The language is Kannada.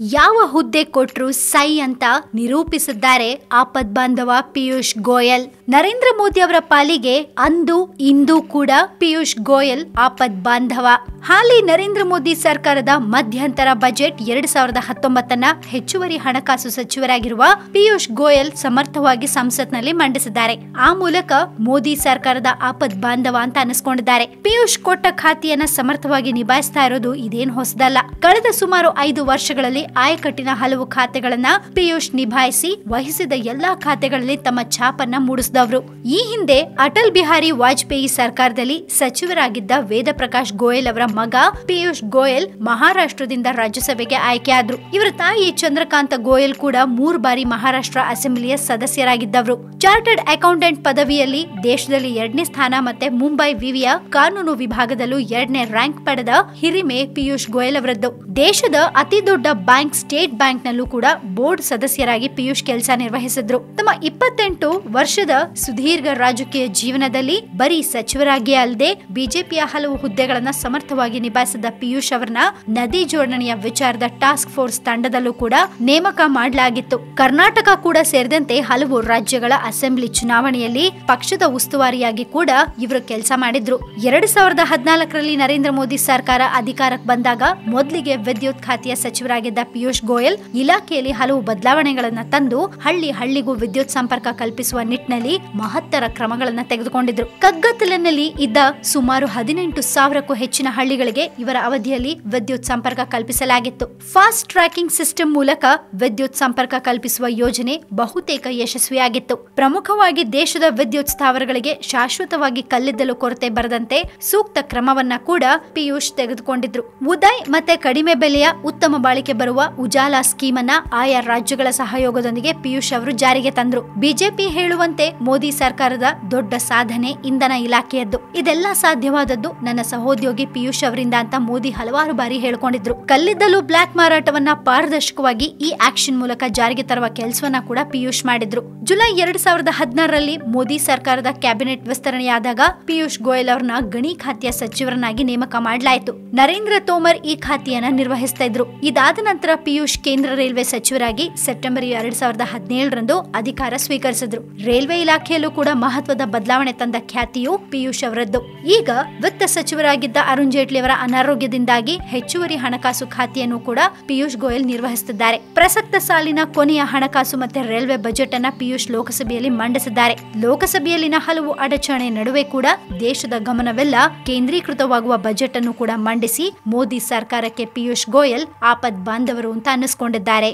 ಯಾವ ಹುದ್ದೆ ಕೊಟ್ರು ಸೈ ಅಂತ ನಿರೂಪಿಸಿದ್ದಾರೆ ಆಪದ್ ಬಾಂಧವ ಪಿಯೂಷ್ ಗೋಯಲ್. ನರೇಂದ್ರ ಮೋದಿ ಅವರ ಪಾಲಿಗೆ ಅಂದು ಇಂದು ಕೂಡ ಪಿಯೂಷ್ ಗೋಯಲ್ ಆಪದ್ ಬಾಂಧವ. ಹಾಲಿ ನರೇಂದ್ರ ಮೋದಿ ಸರ್ಕಾರದ ಮಧ್ಯಂತರ ಬಜೆಟ್ ಎರಡ್ ಸಾವಿರದ ಹತ್ತೊಂಬತ್ತನ್ನ ಹೆಚ್ಚುವರಿ ಹಣಕಾಸು ಸಚಿವರಾಗಿರುವ ಪಿಯೂಷ್ ಗೋಯಲ್ ಸಮರ್ಥವಾಗಿ ಸಂಸತ್ನಲ್ಲಿ ಮಂಡಿಸಿದ್ದಾರೆ. ಆ ಮೂಲಕ ಮೋದಿ ಸರ್ಕಾರದ ಆಪದ್ ಬಾಂಧವ ಅಂತ ಅನಿಸ್ಕೊಂಡಿದ್ದಾರೆ. ಪಿಯೂಷ್ ಕೊಟ್ಟ ಖಾತೆಯನ್ನ ಸಮರ್ಥವಾಗಿ ನಿಭಾಯಿಸ್ತಾ ಇರೋದು ಇದೇನು ಹೊಸದಲ್ಲ. ಕಳೆದ ಸುಮಾರು ಐದು ವರ್ಷಗಳಲ್ಲಿ ಆಯಕಟ್ಟಿನ ಹಲವು ಖಾತೆಗಳನ್ನ ಪಿಯೂಷ್ ನಿಭಾಯಿಸಿ ವಹಿಸಿದ ಎಲ್ಲಾ ಖಾತೆಗಳಲ್ಲಿ ತಮ್ಮ ಛಾಪನ್ನ ಮೂಡಿಸಿದವರು. ಈ ಹಿಂದೆ ಅಟಲ್ ಬಿಹಾರಿ ವಾಜಪೇಯಿ ಸರ್ಕಾರದಲ್ಲಿ ಸಚಿವರಾಗಿದ್ದ ವೇದ ಪ್ರಕಾಶ್ ಗೋಯಲ್ ಅವರ ಮಗ ಪಿಯೂಷ್ ಗೋಯಲ್ ಮಹಾರಾಷ್ಟ್ರದಿಂದ ರಾಜ್ಯಸಭೆಗೆ ಆಯ್ಕೆಯಾದ್ರು. ಇವರ ತಾಯಿ ಚಂದ್ರಕಾಂತ ಗೋಯಲ್ ಕೂಡ ಮೂರು ಬಾರಿ ಮಹಾರಾಷ್ಟ್ರ ಅಸೆಂಬ್ಲಿಯ ಸದಸ್ಯರಾಗಿದ್ದವರು. ಚಾರ್ಟರ್ಡ್ ಅಕೌಂಟೆಂಟ್ ಪದವಿಯಲ್ಲಿ ದೇಶದಲ್ಲಿ ಎರಡನೇ ಸ್ಥಾನ ಮತ್ತೆ ಮುಂಬೈ ವಿವಿಯ ಕಾನೂನು ವಿಭಾಗದಲ್ಲೂ ಎರಡನೇ ರ್ಯಾಂಕ್ ಪಡೆದ ಹಿರಿಮೆ ಪಿಯೂಷ್ ಗೋಯಲ್ ಅವರದ್ದು. ದೇಶದ ಅತಿ ದೊಡ್ಡ ಬ್ಯಾಂಕ್ ಸ್ಟೇಟ್ ಬ್ಯಾಂಕ್ ನಲ್ಲೂ ಕೂಡ ಬೋರ್ಡ್ ಸದಸ್ಯರಾಗಿ ಪಿಯೂಷ್ ಕೆಲಸ ನಿರ್ವಹಿಸಿದ್ರು. ತಮ್ಮ ಇಪ್ಪತ್ತೆಂಟು ವರ್ಷದ ಸುದೀರ್ಘ ರಾಜಕೀಯ ಜೀವನದಲ್ಲಿ ಬರೀ ಸಚಿವರಾಗಿಯೇ ಅಲ್ಲದೆ ಬಿಜೆಪಿಯ ಹಲವು ಹುದ್ದೆಗಳನ್ನ ಸಮರ್ಥವಾಗಿ ನಿಭಾಯಿಸಿದ ಪಿಯೂಷ್ ಅವರನ್ನ ನದಿ ಜೋಡಣೆಯ ವಿಚಾರದ ಟಾಸ್ಕ್ ಫೋರ್ಸ್ ತಂಡದಲ್ಲೂ ಕೂಡ ನೇಮಕ ಮಾಡಲಾಗಿತ್ತು. ಕರ್ನಾಟಕ ಕೂಡ ಸೇರಿದಂತೆ ಹಲವು ರಾಜ್ಯಗಳ ಅಸೆಂಬ್ಲಿ ಚುನಾವಣೆಯಲ್ಲಿ ಪಕ್ಷದ ಉಸ್ತುವಾರಿಯಾಗಿ ಕೂಡ ಇವರು ಕೆಲಸ ಮಾಡಿದ್ರು. ಎರಡು ಸಾವಿರದ ಹದಿನಾಲ್ಕರಲ್ಲಿ ನರೇಂದ್ರ ಮೋದಿ ಸರ್ಕಾರ ಅಧಿಕಾರಕ್ಕೆ ಬಂದಾಗ ಮೊದಲಿಗೆ ವಿದ್ಯುತ್ ಖಾತೆಯ ಸಚಿವರಾಗಿದ್ದ ಪಿಯೂಷ್ ಗೋಯಲ್ ಇಲಾಖೆಯಲ್ಲಿ ಹಲವು ಬದಲಾವಣೆಗಳನ್ನ ತಂದು ಹಳ್ಳಿ ಹಳ್ಳಿಗೂ ವಿದ್ಯುತ್ ಸಂಪರ್ಕ ಕಲ್ಪಿಸುವ ನಿಟ್ಟಿನಲ್ಲಿ ಮಹತ್ತರ ಕ್ರಮಗಳನ್ನ ತೆಗೆದುಕೊಂಡಿದ್ರು. ಕಗ್ಗತ್ತಲಿನಲ್ಲಿ ಇದ್ದ ಸುಮಾರು ಹದಿನೆಂಟು ಸಾವಿರಕ್ಕೂ ಹೆಚ್ಚಿನ ಹಳ್ಳಿಗಳಿಗೆ ಇವರ ಅವಧಿಯಲ್ಲಿ ವಿದ್ಯುತ್ ಸಂಪರ್ಕ ಕಲ್ಪಿಸಲಾಗಿತ್ತು. ಫಾಸ್ಟ್ ಟ್ರ್ಯಾಕಿಂಗ್ ಸಿಸ್ಟಮ್ ಮೂಲಕ ವಿದ್ಯುತ್ ಸಂಪರ್ಕ ಕಲ್ಪಿಸುವ ಯೋಜನೆ ಬಹುತೇಕ ಯಶಸ್ವಿಯಾಗಿತ್ತು. ಪ್ರಮುಖವಾಗಿ ದೇಶದ ವಿದ್ಯುತ್ ಸ್ಥಾವರಗಳಿಗೆ ಶಾಶ್ವತವಾಗಿ ಕಲ್ಲಿದ್ದಲು ಕೊರತೆ ಬರದಂತೆ ಸೂಕ್ತ ಕ್ರಮವನ್ನ ಕೂಡ ಪಿಯೂಷ್ ತೆಗೆದುಕೊಂಡಿದ್ರು. ಉದಯ್ ಮತ್ತೆ ಕಡಿಮೆ ಬೆಲೆಯ ಉತ್ತಮ ಬಾಳಿಕೆ ಬರುವ ಉಜಾಲಾ ಸ್ಕೀಮ್ ಅನ್ನ ಆಯಾ ರಾಜ್ಯಗಳ ಸಹಯೋಗದೊಂದಿಗೆ ಪಿಯೂಷ್ ಅವರು ಜಾರಿಗೆ ತಂದ್ರು. ಬಿಜೆಪಿ ಹೇಳುವಂತೆ ಮೋದಿ ಸರ್ಕಾರದ ದೊಡ್ಡ ಸಾಧನೆ ಇಂಧನ ಇಲಾಖೆಯದ್ದು. ಇದೆಲ್ಲ ಸಾಧ್ಯವಾದದ್ದು ನನ್ನ ಸಹೋದ್ಯೋಗಿ ಪಿಯೂಷ್ ಅವರಿಂದ ಅಂತ ಮೋದಿ ಹಲವಾರು ಬಾರಿ ಹೇಳ್ಕೊಂಡಿದ್ರು. ಕಲ್ಲಿದ್ದಲು ಬ್ಲಾಕ್ ಮಾರಾಟವನ್ನ ಪಾರದರ್ಶಕವಾಗಿ ಈ ಆಕ್ಷನ್ ಮೂಲಕ ಜಾರಿಗೆ ತರುವ ಕೆಲಸವನ್ನ ಕೂಡ ಪಿಯೂಷ್ ಮಾಡಿದ್ರು. ಜುಲೈ ಎರಡ್ ಸಾವಿರದ ಹದಿನಾರರಲ್ಲಿ ಮೋದಿ ಸರ್ಕಾರದ ಕ್ಯಾಬಿನೆಟ್ ವಿಸ್ತರಣೆಯಾದಾಗ ಪಿಯೂಷ್ ಗೋಯಲ್ ಅವರನ್ನ ಗಣಿ ಖಾತೆಯ ಸಚಿವರನ್ನಾಗಿ ನೇಮಕ ಮಾಡಲಾಯಿತು. ನರೇಂದ್ರ ತೋಮರ್ ಈ ಖಾತೆಯನ್ನ ನಿರ್ವಹಿಸ್ತಾ ಇದ್ರು. ಇದಾದ ನಂತರ ಪಿಯೂಷ್ ಕೇಂದ್ರ ರೈಲ್ವೆ ಸಚಿವರಾಗಿ ಸೆಪ್ಟೆಂಬರ್ ಎರಡ್ ಸಾವಿರದ ಹದಿನೇಳರಂದು ಅಧಿಕಾರ ಸ್ವೀಕರಿಸಿದ್ರು. ರೈಲ್ವೆ ಇಲಾಖೆಯಲ್ಲೂ ಕೂಡ ಮಹತ್ವದ ಬದಲಾವಣೆ ತಂದ ಖ್ಯಾತಿಯು ಪಿಯೂಷ್ ಅವರದ್ದು. ಈಗ ವಿತ್ತ ಸಚಿವರಾಗಿದ್ದ ಅರುಣ್ ಅವರ ಅನಾರೋಗ್ಯದಿಂದಾಗಿ ಹೆಚ್ಚುವರಿ ಹಣಕಾಸು ಖಾತೆಯನ್ನು ಕೂಡ ಪಿಯೂಷ್ ಗೋಯಲ್ ನಿರ್ವಹಿಸುತ್ತಿದ್ದಾರೆ. ಪ್ರಸಕ್ತ ಸಾಲಿನ ಕೊನೆಯ ಹಣಕಾಸು ಮತ್ತೆ ರೈಲ್ವೆ ಬಜೆಟ್ ಅನ್ನ ಪಿಯೂಷ್ ಲೋಕಸಭೆಯಲ್ಲಿ ಮಂಡಿಸಿದ್ದಾರೆ. ಲೋಕಸಭೆಯಲ್ಲಿನ ಹಲವು ಅಡಚಣೆ ನಡುವೆ ಕೂಡ ದೇಶದ ಗಮನವೆಲ್ಲ ಕೇಂದ್ರೀಕೃತವಾಗುವ ಬಜೆಟ್ ಅನ್ನು ಕೂಡ ಮಂಡಿಸಿ ಮೋದಿ ಸರ್ಕಾರಕ್ಕೆ ಪಿಯೂಷ್ ಗೋಯಲ್ ಆಪದ್ ಬಾಂಧವರು ಅಂತ ಅನ್ನಿಸ್ಕೊಂಡಿದ್ದಾರೆ.